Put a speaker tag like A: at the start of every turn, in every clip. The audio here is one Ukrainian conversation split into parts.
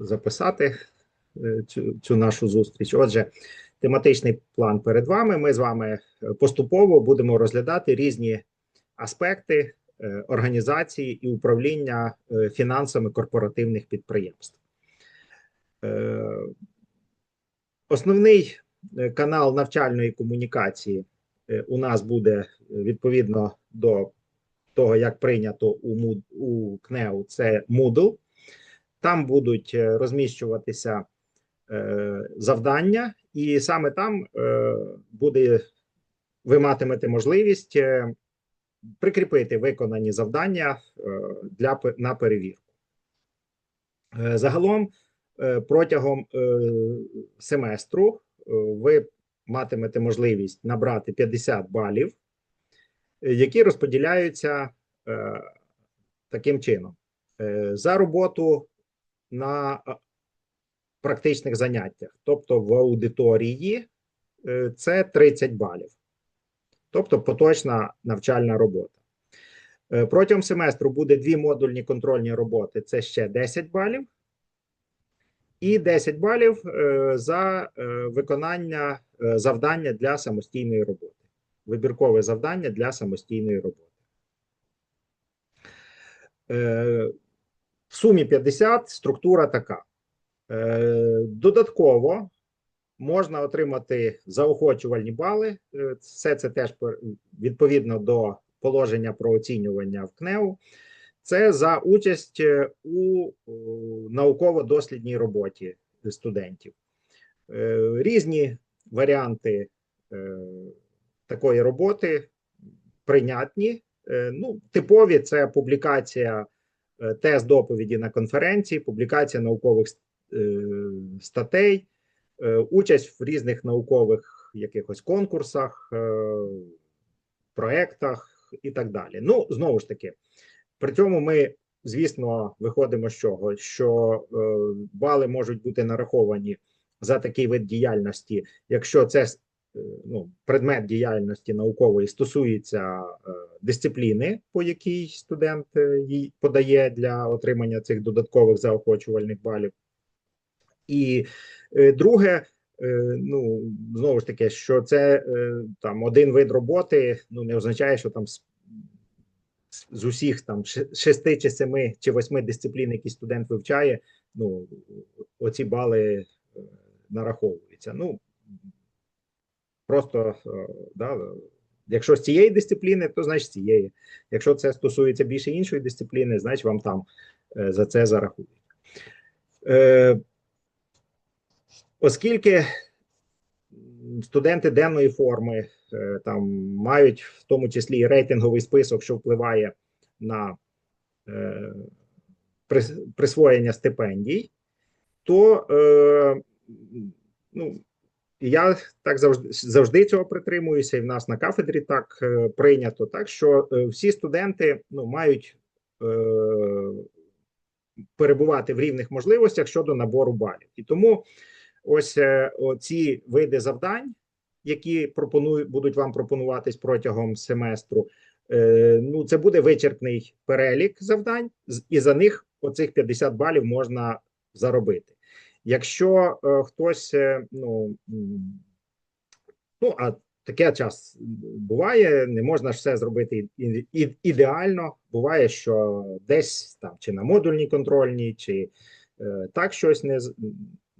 A: записати е, цю, цю нашу зустріч. Отже, тематичний план перед вами. Ми з вами е, поступово будемо розглядати різні аспекти е, організації і управління фінансами корпоративних підприємств. Основний канал навчальної комунікації у нас буде відповідно до того, як прийнято у, Мо- у КНЕУ, це Moodle. Там будуть е, розміщуватися е, завдання, і саме там е, буде ви матимете можливість прикріпити виконані завдання для на перевірку. Загалом протягом семестру ви матимете можливість набрати 50 балів, які розподіляються таким чином: за роботу на практичних заняттях, тобто в аудиторії, е, це 30 балів, тобто поточна навчальна робота. Е, Протягом семестру буде дві модульні контрольні роботи, це ще 10 балів, і 10 балів е, за е, виконання е, завдання для самостійної роботи. Вибіркове завдання для самостійної роботи. В сумі 50, структура така. Е, Додатково можна отримати заохочувальні бали. Е, Все це теж відповідно до положення про оцінювання в КНЕУ. Це за участь е, у науково-дослідній роботі студентів. Різні варіанти такої роботи прийнятні. Ну, типові це публікація тест доповіді на конференції, публікація наукових е, статей, е, участь в різних наукових якихось конкурсах, е, проектах і так далі. Ну, знову ж таки, при цьому ми, звісно, виходимо з чого, що е, бали можуть бути нараховані за такий вид діяльності, якщо це е, ну, предмет діяльності наукової стосується е, дисципліни, по якій студент е, їй подає для отримання цих додаткових заохочувальних балів. І е, друге, е, ну знову ж таки, що це е, там один вид роботи, ну не означає, що там з, усіх там шести чи семи чи восьми дисциплін, які студент вивчає, ну оці бали е, нараховуються. Ну просто е, да, якщо з цієї дисципліни, то значить цієї. Якщо це стосується більше іншої дисципліни, значить вам там е, за це зарахують. Е, Оскільки студенти денної форми е, там мають в тому числі рейтинговий список, що впливає на е, прис- присвоєння стипендій, то е, ну, я так завжди завжди цього притримуюся, і в нас на кафедрі так е, прийнято, так що е, всі студенти ну, мають е, перебувати в рівних можливостях щодо набору балів. І тому ось е, ці види завдань, які пропонують будуть вам пропонуватись протягом семестру. е, Ну, це буде вичерпний перелік завдань, і за них оцих 50 балів можна заробити. Якщо е, хтось, е, ну, ну а таке час буває, не можна ж все зробити ідеально. Буває, що десь там чи на модульній контрольній, чи е, так щось не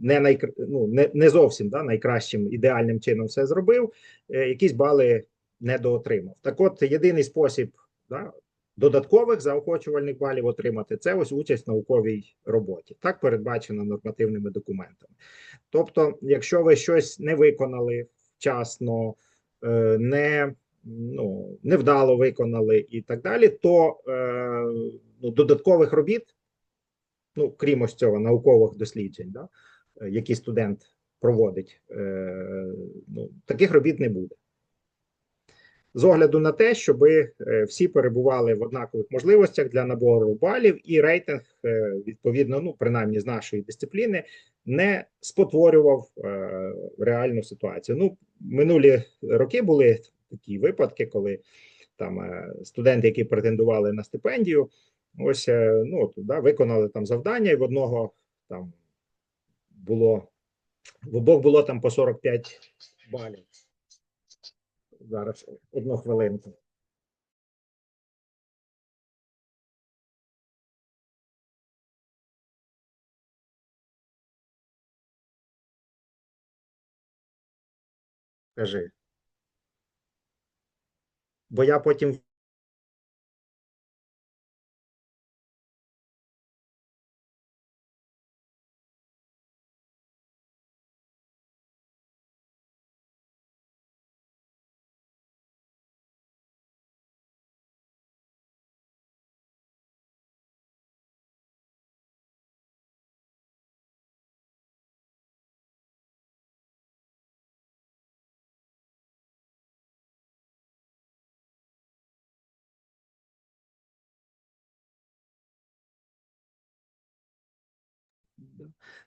A: не, найкр... ну, не, не зовсім да, найкращим ідеальним чином все зробив, якісь бали недоотримав. Так от, єдиний спосіб да, додаткових заохочувальних балів отримати це ось участь в науковій роботі. Так передбачено нормативними документами. Тобто, якщо ви щось не виконали вчасно, е, не ну, невдало виконали і так далі, то е, ну, додаткових робіт, ну крім ось цього наукових досліджень, да, е, які студент проводить, ну, таких робіт не буде. З огляду на те, щоб всі перебували в однакових можливостях для набору балів, і рейтинг, е, відповідно, ну принаймні з нашої дисципліни, не спотворював е, реальну ситуацію. Ну, минулі роки були такі випадки, коли там е, студенти, які претендували на стипендію, ось е, ну да, виконали там завдання, і в одного там було в обох було там по 45 балів. Зараз одну хвилинку. Кажи. Бо я потім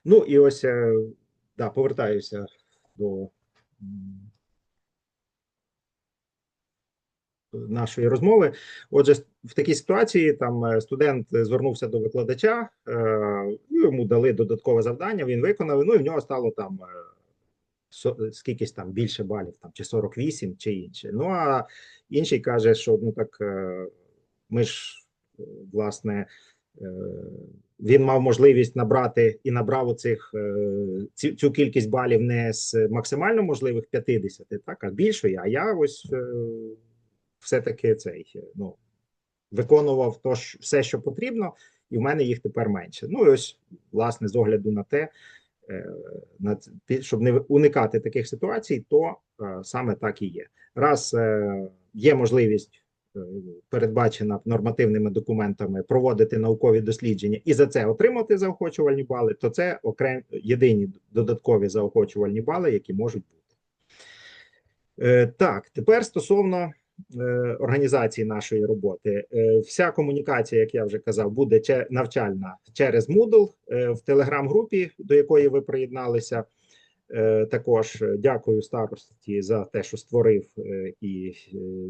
A: Ну і ось е, да, повертаюся до нашої розмови. Отже, в такій ситуації там е, студент звернувся до викладача, е, ну, йому дали додаткове завдання, він виконав, ну і в нього стало там скількись там більше балів, там чи 48, чи інше. Ну а інший каже, що ну так ми ж власне. Він мав можливість набрати і набрав оцих е, цю, цю кількість балів не з максимально можливих 50, так, а більшої. А я ось е, все-таки цей е, ну, виконував то, що- все, що потрібно, і в мене їх тепер менше. Ну і ось, власне, з огляду на те, на щоб не уникати таких ситуацій, то саме так і є. Раз є можливість. Е, Передбачена нормативними документами проводити наукові дослідження і за це отримати заохочувальні бали, то це окрем єдині додаткові заохочувальні бали, які можуть бути. Е, Так, тепер стосовно е, організації нашої роботи. Вся комунікація, як я вже казав, буде че- навчальна через Moodle в телеграм-групі, до якої ви приєдналися. Е, Також е, дякую старості за те, що створив е, і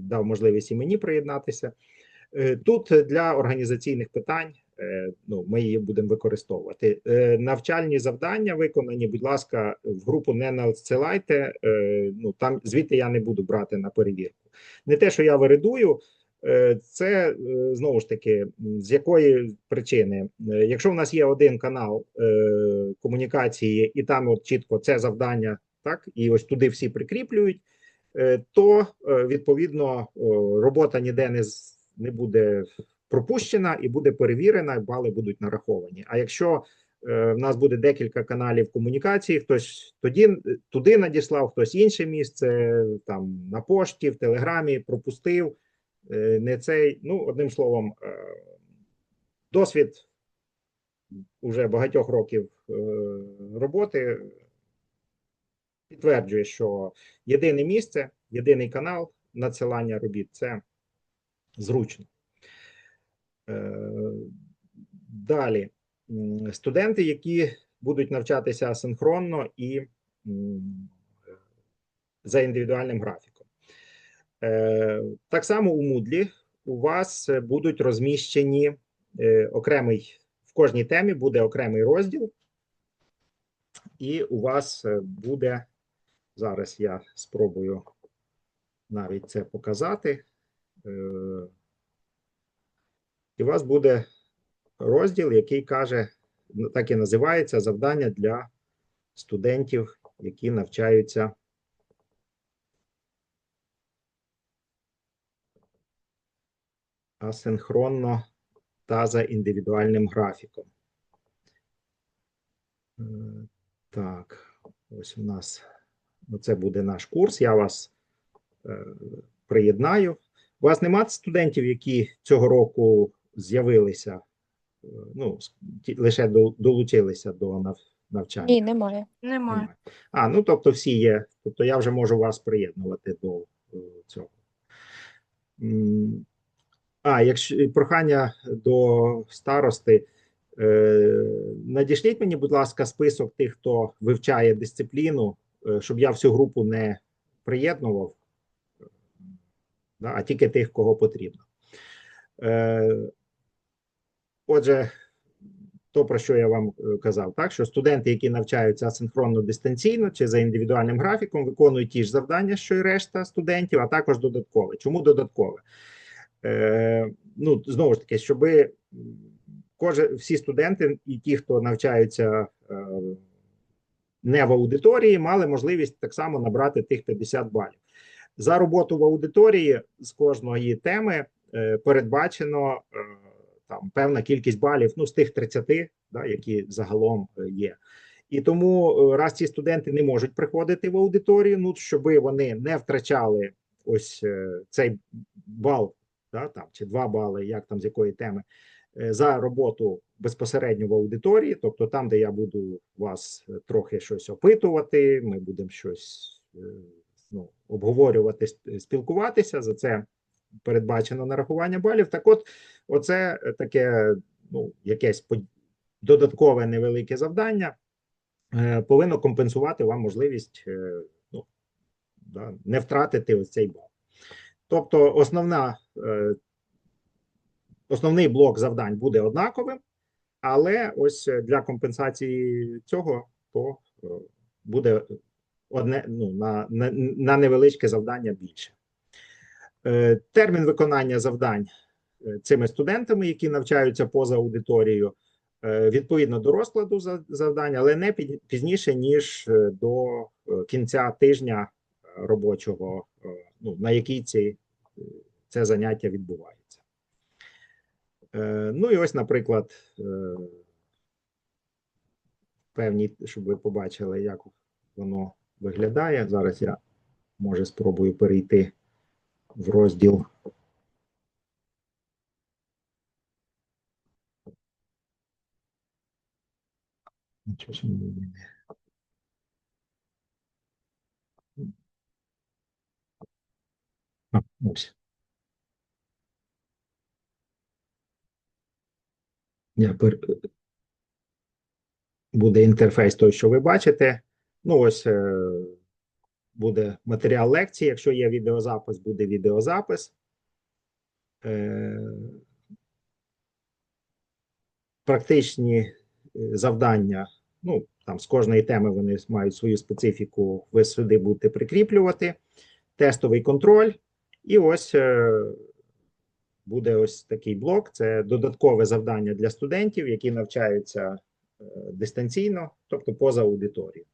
A: дав можливість і мені приєднатися. Тут для організаційних питань ну, ми її будемо використовувати. Навчальні завдання виконані, будь ласка, в групу не надсилайте. Ну там звідти я не буду брати на перевірку. Не те, що я виридую, е, це е, знову ж таки, з якої причини, Е, якщо в нас є один канал е, комунікації, і там от чітко це завдання, так і ось туди всі прикріплюють, е, то е, відповідно робота ніде не не буде пропущена і буде перевірена, бали будуть нараховані. А якщо е, в нас буде декілька каналів комунікації, хтось тоді е, туди надіслав, хтось інше місце, там на пошті, в телеграмі пропустив. Е, Не цей, ну одним словом, е, досвід уже багатьох років е, роботи підтверджує, що єдине місце, єдиний канал надсилання робіт це зручно. Далі, студенти, які будуть навчатися асинхронно і за індивідуальним графіком. Е, Так само у Moodle у вас будуть розміщені е, окремий в кожній темі буде окремий розділ, і у вас е, буде зараз я спробую навіть це показати. І у вас буде розділ, який каже, ну, так і називається завдання для студентів, які навчаються. Асинхронно та за індивідуальним графіком. Е, Так, ось у нас це буде наш курс. Я вас е, приєднаю. У вас немає студентів, які цього року з'явилися, е, ну, лише долучилися до навчання?
B: Ні, немає.
C: Немає.
A: А, ну тобто всі є. Тобто я вже можу вас приєднувати до цього. А, якщо прохання до старости. Е, надішліть мені, будь ласка, список тих, хто вивчає дисципліну, е, щоб я всю групу не приєднував, е, да, а тільки тих, кого потрібно. Е, отже, то, про що я вам е, казав, так що студенти, які навчаються асинхронно дистанційно чи за індивідуальним графіком, виконують ті ж завдання, що й решта студентів, а також додаткове. Чому додаткове? Е, ну, знову ж таки, щоб кожен, всі студенти і ті, хто навчаються е, не в аудиторії, мали можливість так само набрати тих 50 балів. За роботу в аудиторії з кожної теми е, передбачено там певна кількість балів, ну з тих 30, да, які загалом є. І тому раз ці студенти не можуть приходити в аудиторію, ну щоб вони не втрачали ось цей бал, да, там чи два бали, як там з якої теми, е, за роботу безпосередньо в аудиторії, тобто там, де я буду вас е, трохи щось опитувати, ми будемо щось е, ну, обговорювати, спілкуватися. За це передбачено нарахування балів. Так, от, оце таке, ну, якесь додаткове невелике завдання повинно компенсувати вам можливість ну, да, не втратити ось цей бал. Тобто, основна, е, основний блок завдань буде однаковим, але ось е, для компенсації цього то е, буде одне ну, на, на, на невеличке завдання більше. Термін виконання завдань цими студентами, які навчаються поза аудиторією, відповідно до розкладу за- завдань, але не пізніше, ніж до кінця тижня робочого, е, ну, на який ці, е, це заняття відбувається. Е, Ну і ось, наприклад, певні, щоб ви побачили, як воно виглядає. Зараз я може спробую перейти в розділ. Нічого не йде. А, ось. Я пер... Буде інтерфейс той, що ви бачите. Ну, ось е, буде матеріал лекції. Якщо є відеозапис, буде відеозапис. Е, практичні е, завдання. Ну, там з кожної теми вони мають свою специфіку. Ви сюди будете прикріплювати. Тестовий контроль. І ось е, буде ось такий блок. Це додаткове завдання для студентів, які навчаються е, дистанційно, тобто поза аудиторією.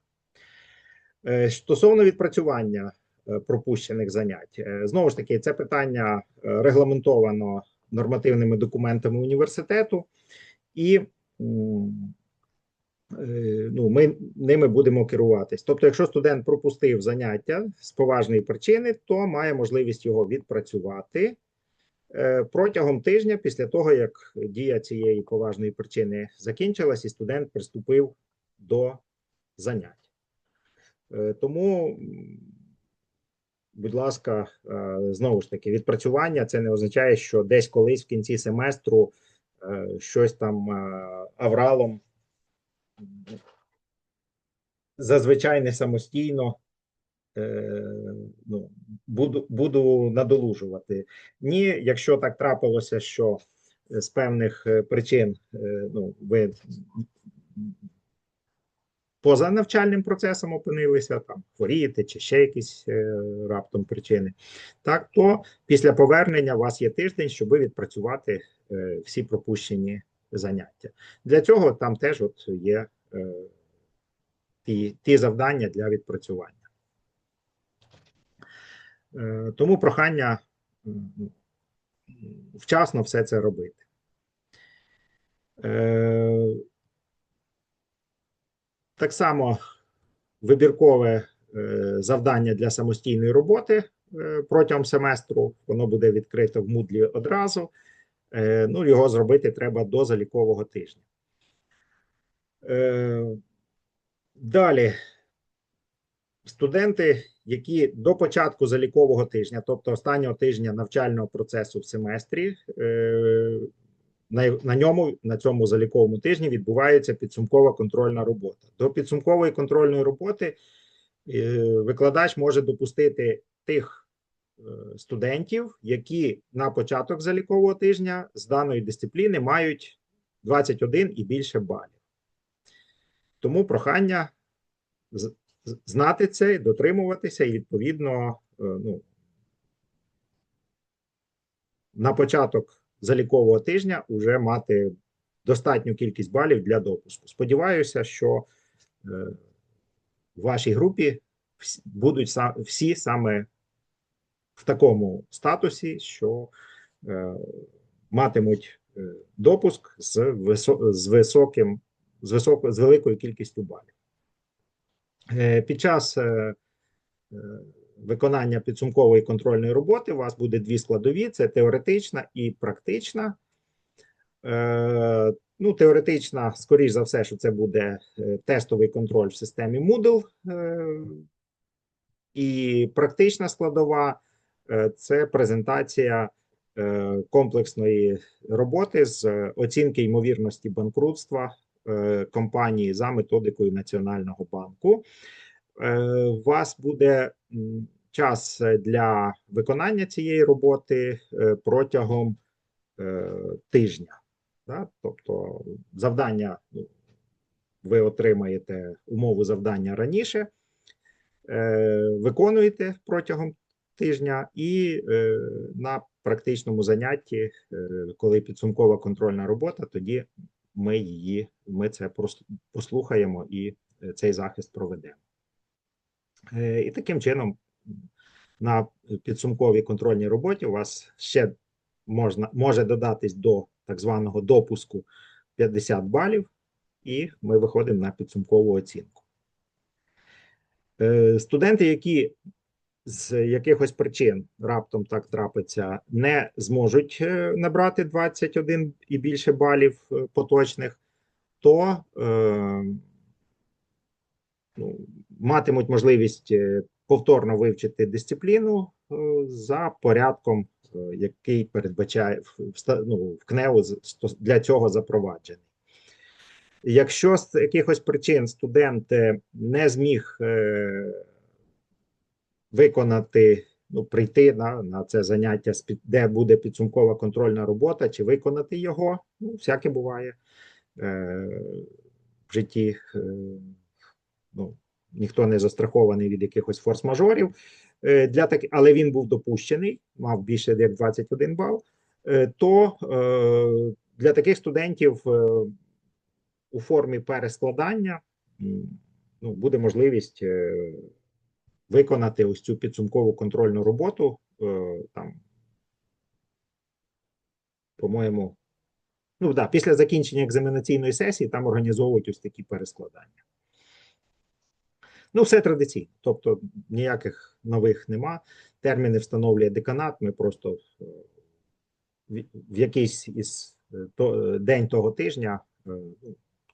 A: Е, Стосовно відпрацювання пропущених занять, знову ж таки, це питання регламентовано нормативними документами університету, і ну, ми ними будемо керуватись. Тобто, якщо студент пропустив заняття з поважної причини, то має можливість його відпрацювати е, протягом тижня після того, як дія цієї поважної причини закінчилась, і студент приступив до занять. Е, Тому, будь ласка, е, знову ж таки, відпрацювання це не означає, що десь колись в кінці семестру е, щось там е, авралом зазвичай не самостійно е, ну, буду, буду надолужувати. Ні, якщо так трапилося, що з певних е, причин е, ну, ви поза навчальним процесом опинилися, там хворієте чи ще якісь раптом причини, так то після повернення у вас є тиждень, щоб відпрацювати всі пропущені заняття. Для цього там теж от є е, ті, ті завдання для відпрацювання. Е, тому прохання вчасно все це робити. Е, так само вибіркове е, завдання для самостійної роботи е, протягом семестру. Воно буде відкрито в Moodle одразу. Е, ну, його зробити треба до залікового тижня. Е, далі. Студенти, які до початку залікового тижня, тобто останнього тижня навчального процесу в семестрі, е, на, ньому, на цьому заліковому тижні відбувається підсумкова контрольна робота. До підсумкової контрольної роботи викладач може допустити тих студентів, які на початок залікового тижня з даної дисципліни мають 21 і більше балів. Тому прохання знати це, дотримуватися і відповідно е, ну, на початок залікового тижня вже мати достатню кількість балів для допуску. Сподіваюся, що е, в вашій групі будуть всі саме в такому статусі, що е, матимуть е, допуск з, з високим, з високо, з великою кількістю балів. Е, Під час виконання підсумкової контрольної роботи у вас буде дві складові: це теоретична і практична. Е, ну, теоретична, скоріш за все, що це буде тестовий контроль в системі Moodle. І практична складова це презентація е, комплексної роботи з е, оцінки ймовірності банкрутства е, компанії за методикою Національного банку. Е, У вас буде час е, для виконання цієї роботи е, протягом е, тижня. Тобто, завдання ну, ви отримаєте умову завдання раніше, е, виконуєте протягом тижня, і е, на практичному занятті, е, коли підсумкова контрольна робота, тоді ми її, ми це послухаємо і е, цей захист проведемо. Е, І таким чином на підсумковій контрольній роботі у вас ще можна, може додатись до так званого допуску 50 балів, і ми виходимо на підсумкову оцінку. Е, Студенти, які з якихось причин раптом так трапиться, не зможуть е, набрати 21 і більше балів е, поточних, то е, ну, матимуть можливість е, повторно вивчити дисципліну е, за порядком, е, який передбачає в, в, ну, в КНЕУ для цього запроваджений. Якщо з якихось причин студент не зміг виконати, ну, прийти на, на це заняття, де буде підсумкова контрольна робота, чи виконати його, ну, всяке буває е, в житті. Е, ну, ніхто не застрахований від якихось форс-мажорів. Е, для так, але він був допущений, мав більше як 21 бал. Е, то е, для таких студентів е, у формі перескладання ну, буде можливість е, виконати ось цю підсумкову контрольну роботу. е, Там, по-моєму, ну да, після закінчення екзаменаційної сесії там організовують ось такі перескладання. Ну, все традиційно, тобто ніяких нових нема. Терміни встановлює деканат. Ми просто е, в, якийсь із е, то, день того тижня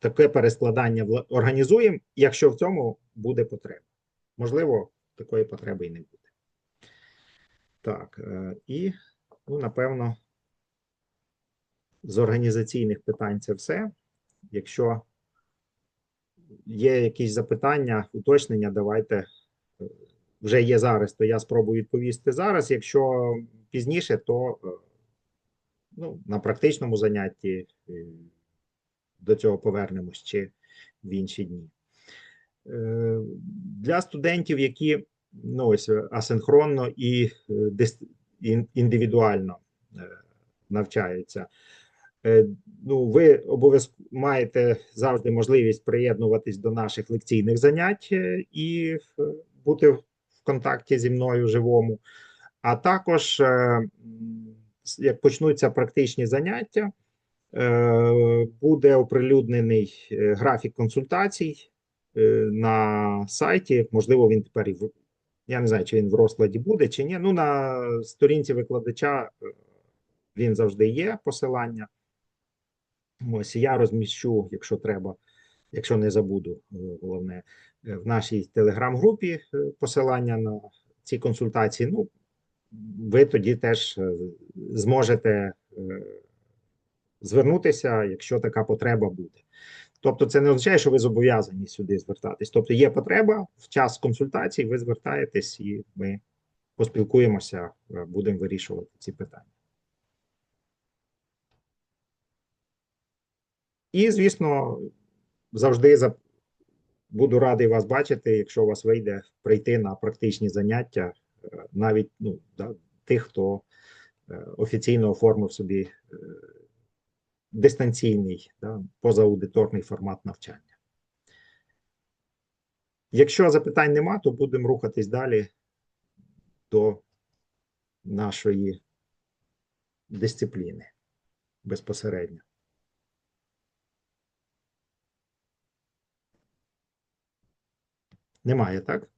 A: таке перескладання організуємо, якщо в цьому буде потреба. Можливо, такої потреби і не буде. Так, е, і ну, напевно, з організаційних питань це все. Якщо є якісь запитання, уточнення, давайте е, вже є зараз, то я спробую відповісти зараз. Якщо пізніше, то е, ну, на практичному занятті до цього повернемось чи в інші дні. Е, Для студентів, які ну, ось, е, асинхронно і е, індивідуально навчаються. Ну, ви обов'язково маєте завжди можливість приєднуватись до наших лекційних занять і бути в контакті зі мною живому. А також, як почнуться практичні заняття, буде оприлюднений графік консультацій на сайті. Можливо, він тепер і я не знаю, чи він в розкладі буде, чи ні. Ну, на сторінці викладача е, він завжди є посилання. Ось я розміщу, якщо треба, якщо не забуду, е, головне, е, в нашій телеграм-групі е, посилання на ці консультації. Ну, ви тоді теж е, зможете е, звернутися, якщо така потреба буде. Тобто, це не означає, що ви зобов'язані сюди звертатись. Тобто, є потреба в час консультацій, ви звертаєтесь, і ми поспілкуємося, е, будемо вирішувати ці питання. І, звісно, завжди за... буду радий вас бачити, якщо у вас вийде прийти на практичні заняття, е, навіть ну, да, тих, хто е, офіційно оформив собі дистанційний, да, позааудиторний формат навчання. Якщо запитань нема, то будемо рухатись далі до нашої дисципліни безпосередньо. Немає, так?